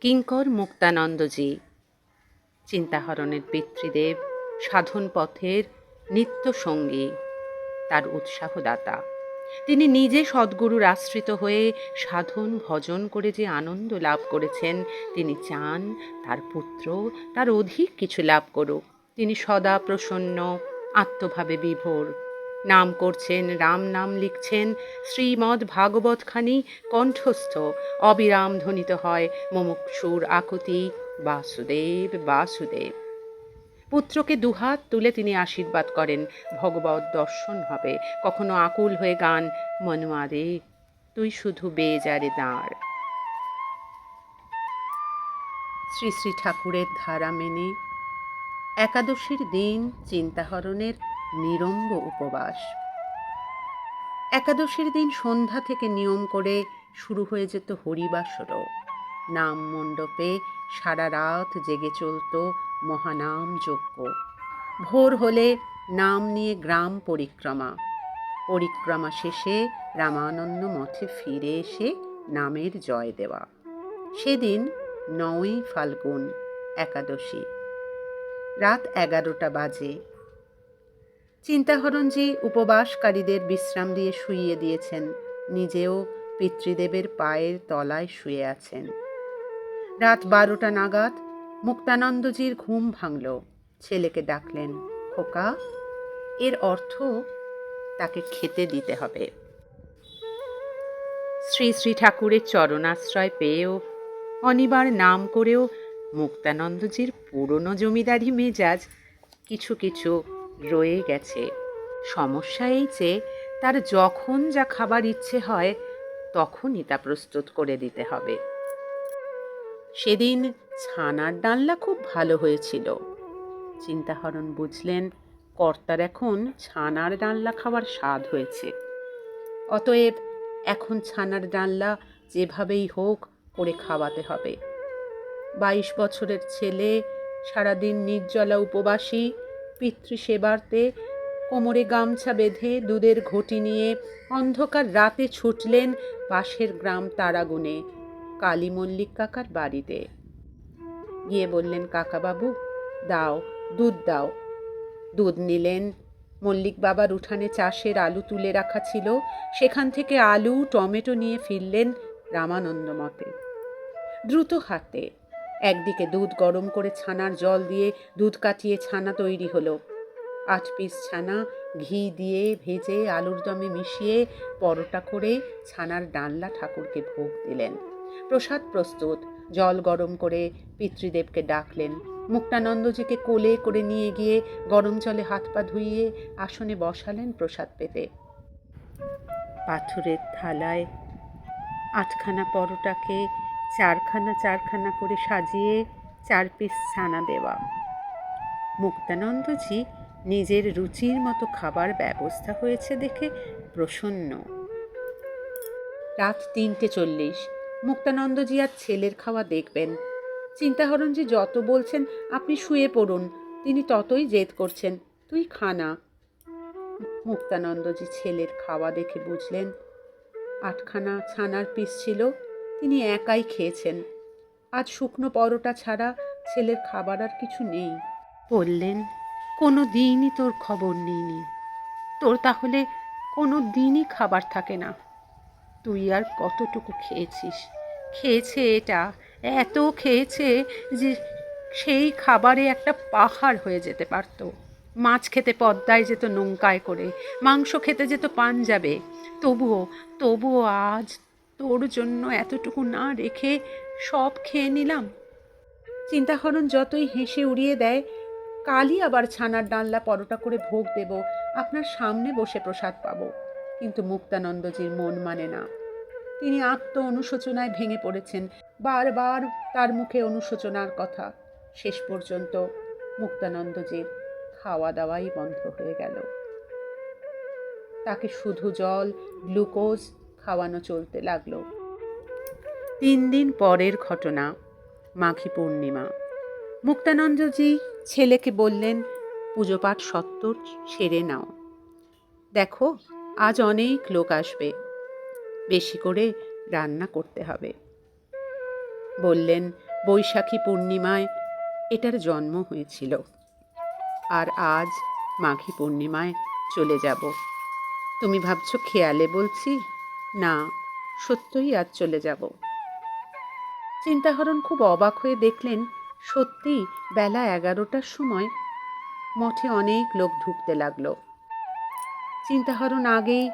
কিঙ্কর মুক্তানন্দজি। চিন্তাহরণের পিতৃদেব সাধন পথের নিত্য সঙ্গী তার উৎসাহদাতা। তিনি নিজে সদ্গুরুর আশ্রিত হয়ে সাধন ভজন করে যে আনন্দ লাভ করেছেন, তিনি চান তার পুত্র তার অধিক কিছু লাভ করুক। তিনি সদা প্রসন্ন, আত্মভাবে বিভোর। নাম করছেন, রাম নাম লিখছেন, শ্রীমদ্ ভাগবতখানি কণ্ঠস্থ। অবিরাম ধ্বনিত হয় মুমুক্ষুর আকুতি, বাসুদেব বাসুদেব। পুত্রকে দুহাত তুলে তিনি আশীর্বাদ করেন, ভগবত দর্শন হবে। কখনো আকুল হয়ে গান মনুয়ারে তুই শুধু বেজারে দাঁড়। শ্রী শ্রী ঠাকুরের ধারা মেনে একাদশীর দিন চিন্তাহরণের নিরম্ব উপবাস। একাদশীর দিন সন্ধ্যা থেকে নিয়ম করে শুরু হয়ে যেত হরিবাসরও। নাম মণ্ডপে সারা রাত জেগে চলত মহানাম যজ্ঞ। ভোর হলে নাম নিয়ে গ্রাম পরিক্রমা। পরিক্রমা শেষে রামানন্দ মঠে ফিরে এসে নামের জয় দেওয়া। সেদিন নয়ই ফাল্গুন, একাদশী। রাত এগারোটা বাজে। চিন্তাহরণজি উপবাসকারীদের বিশ্রাম দিয়ে শুইয়ে দিয়েছেন, নিজেও পিতৃদেবের পায়ের তলায় শুয়ে আছেন। রাত বারোটা নাগাদ মুক্তানন্দজির ঘুম ভাঙল। ছেলেকে ডাকলেন, খোকা, এর অর্থ তাকে খেতে দিতে হবে। শ্রী শ্রী ঠাকুরের চরণাশ্রয় পেয়েও, অনিবার নাম করেও মুক্তানন্দজির পুরনো জমিদারি মেজাজ কিছু কিছু রয়ে গেছে। সমস্যা এই যে, তার যখন যা খাবার ইচ্ছে হয়, তখনই তা প্রস্তুত করে দিতে হবে। সেদিন ছানার ডালনা খুব ভালো হয়েছিল। চিন্তাহরণ বুঝলেন, কর্তার এখন ছানার ডালনা খাওয়ার স্বাদ হয়েছে। অতএব এখন ছানার ডালনা যেভাবেই হোক করে খাওয়াতে হবে। বাইশ বছরের ছেলে, সারাদিন নির্জলা উপবাসী পিতৃসেবার্তে কোমরে গামছা বেঁধে দুধের ঘটি নিয়ে অন্ধকার রাতে ছুটলেন পাশের গ্রাম তারাগুনে কালী মল্লিক কাকার বাড়িতে। গিয়ে বললেন, কাকাবাবু, দাও, দুধ দাও। দুধ নিলেন। মল্লিক বাবার উঠানে চাষের আলু তুলে রাখা ছিল। সেখান থেকে আলু, টমেটো নিয়ে ফিরলেন রামানন্দ মতে। দ্রুত হাতে একদিকে দুধ গরম করে ছানার জল দিয়ে দুধ কাটিয়ে ছানা তৈরি হলো। আট পিস ছানা, ঘি দিয়ে ভেজে আলুর দমে মিশিয়ে পরোটা করে ছানার ডালনা ঠাকুরকে ভোগ দিলেন। প্রসাদ প্রস্তুত, জল গরম করে পিতৃদেবকে ডাকলেন। মুক্তানন্দজিকে কোলে করে নিয়ে গিয়ে গরম জলে হাত পা ধুইয়ে আসনে বসালেন প্রসাদ পেতে। পাথরের থালায় আটখানা পরোটাকে চারখানা চারখানা করে সাজিয়ে চার পিস ছানা দেওয়া। মুক্তানন্দজি নিজের রুচির মতো খাবার ব্যবস্থা হয়েছে দেখে প্রসন্ন। রাত তিনটে চল্লিশ। মুক্তানন্দজি আর ছেলের খাওয়া দেখবেন। চিন্তাহরণজি যত বলছেন, আপনি শুয়ে পড়ুন। তিনি ততই জেদ করছেন, তুই খানা মুক্তানন্দজি ছেলের খাওয়া দেখে বুঝলেন, আটখানা ছানার পিস ছিল। তিনি একাই খেয়েছেন। আজ শুকনো পরোটা ছাড়া ছেলের খাবার আর কিছু নেই। বললেন, কোনো দিনই তোর খবর নিইনি। তোর তাহলে কোনো দিনই খাবার থাকে না। তুই আর কতটুকু খেয়েছিস? খেয়েছে এটা, এত খেয়েছে যে সেই খাবারে একটা পাহাড় হয়ে যেতে পারতো। মাছ খেতে পদ্মায় যেত নৌকায় করে, মাংস খেতে যেত পাঞ্জাবে। তবুও তবুও আজ তোর জন্য এতটুকু না রেখে সব খেয়ে নিলাম। চিন্তাহরণ যতই হেসে উড়িয়ে দেয়, কালই আবার ছানার ডালনা পরোটা করে ভোগ দেব, আপনার সামনে বসে প্রসাদ পাবো। কিন্তু মুক্তানন্দজির মন মানে না। তিনি আত্ম অনুশোচনায় ভেঙে পড়েছেন, বারবার তার মুখে অনুশোচনার কথা। শেষ পর্যন্ত মুক্তানন্দজির খাওয়া দাওয়াই বন্ধ হয়ে গেল। তাকে শুধু জল, গ্লুকোজ খাওয়ানো চলতে লাগল। তিন দিন পরের ঘটনা, মাঘী পূর্ণিমা। মুক্তানন্দজি ছেলেকে বললেন, পুজো পাঠ সত্তর, সেরে নাও। দেখো, আজ অনেক লোক আসবে। বেশি করে রান্না করতে হবে। বললেন, বৈশাখী পূর্ণিমায় এটার জন্ম হয়েছিল। আর আজ মাঘী পূর্ণিমায় চলে যাব। তুমি ভাবছ খেয়ালে বলছি? না, সত্যই আজ চলে যাব। চিন্তাহরণ খুব অবাক হয়ে দেখলেন সত্যি বেলা এগারোটার সময় মঠে অনেক লোক ঢুকতে লাগল। চিন্তাহরণ আগেই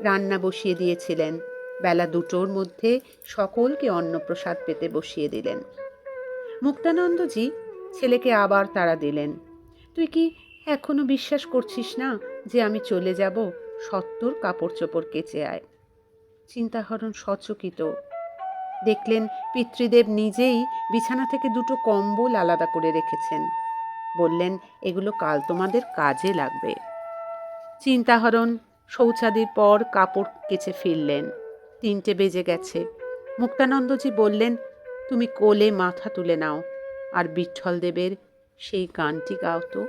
রান্না বসিয়ে দিয়েছিলেন। বেলা দুটোর মধ্যে সকলকে অন্নপ্রসাদ পেতে বসিয়ে দিলেন। মুক্তানন্দজি ছেলেকে আবার তাড়া দিলেন। তুই কি এখনও বিশ্বাস করছিস না যে আমি চলে যাব? সত্তর কাপড় চোপড় কেচে আয়। চিন্তাহরণ সচকিত। দেখলেন পিতৃদেব নিজেই বিছানা থেকে দুটো কম্বল আলাদা করে রেখেছেন। বললেন, এগুলো কাল তোমাদের কাজে লাগবে। চিন্তাহরণ শৌচাদির পর কাপড় কেচে ফিরলেন। তিনটে বেজে গেছে। মুক্তানন্দজি বললেন, তুমি কোলে মাথা তুলে নাও আর বিঠ্ঠলদেবের সেই গানটি গাও তো।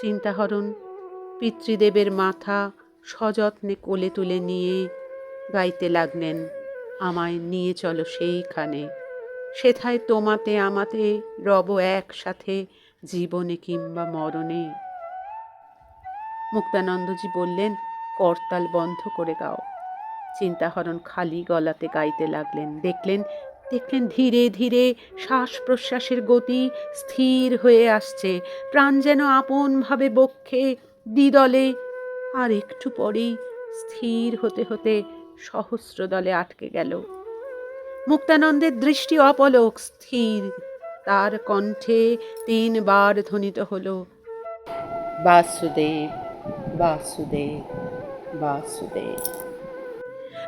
চিন্তাহরণ পিতৃদেবের মাথা সযত্নে কোলে তুলে নিয়ে গাইতে লাগলেন, আমায় নিয়ে চলো সেইখানে। সেথায় তোমাতে, আমাতে রব একসাথে জীবনে কিংবা মরণে। মুক্তানন্দজি বললেন, করতাল বন্ধ করে গাও চিন্তাহরণ খালি গলাতে গাইতে লাগলেন, দেখলেন দেখলেন ধীরে ধীরে শ্বাস প্রশ্বাসের গতি স্থির হয়ে আসছে। প্রাণ যেন আপনভাবে বক্ষে, দ্বিদলে আর একটু পরেই স্থির হতে হতে সহস্র দলে আটকে গেল। মুক্তানন্দের দৃষ্টি অপলক স্থির। তার কণ্ঠে তিনবার ধ্বনিত হলো বাসুদেব বাসুদেব বাসুদেব।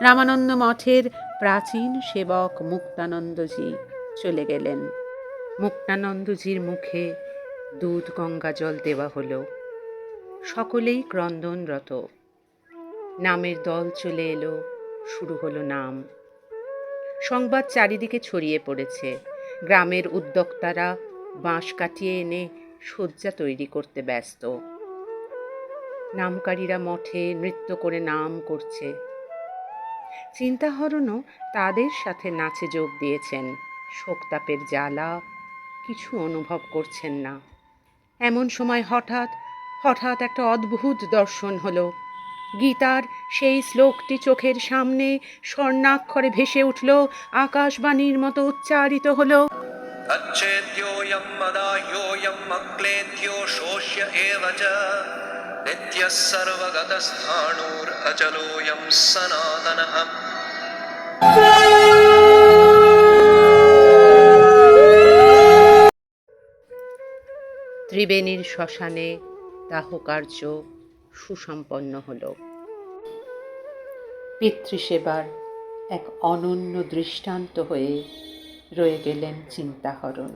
রামানন্দ মঠের প্রাচীন সেবক মুক্তানন্দজি চলে গেলেন। মুক্তানন্দজির মুখে দুধ গঙ্গা জল দেওয়া হলো। সকলেই ক্রন্দনরত। নামের দল চলে এলো। শুরু হলো নাম। সংবাদ চারিদিকে ছড়িয়ে পড়েছে। গ্রামের উদ্যোক্তারা বাঁশ কাটিয়ে এনে শয্যা তৈরি করতে ব্যস্ত। নামকারীরা মঠে নৃত্য করে নাম করছে। চিন্তাহরণও তাদের সাথে নাচে যোগ দিয়েছেন। শোকতাপের জ্বালা কিছু অনুভব করছেন না। এমন সময় হঠাৎ হঠাৎ একটা অদ্ভুত দর্শন হলো। গীতার সেই শ্লোকটি চোখের সামনে স্বর্ণাক্ষরে ভেসে উঠল আকাশবাণীর মতো উচ্চারিত হলো अच्छेद्योऽयं मदाह्योऽयम् अक्लेद्यो शोष्य एव च नित्यः सर्वगतस्थाणुरचलोऽयं सनातनः ত্রিবেণীর শ্মশানে দাহকার্য সুসম্পন্ন হল পিতৃসেবার এক অনন্য দৃষ্টান্ত হয়ে রয়ে গেলেন চিন্তাহরণ।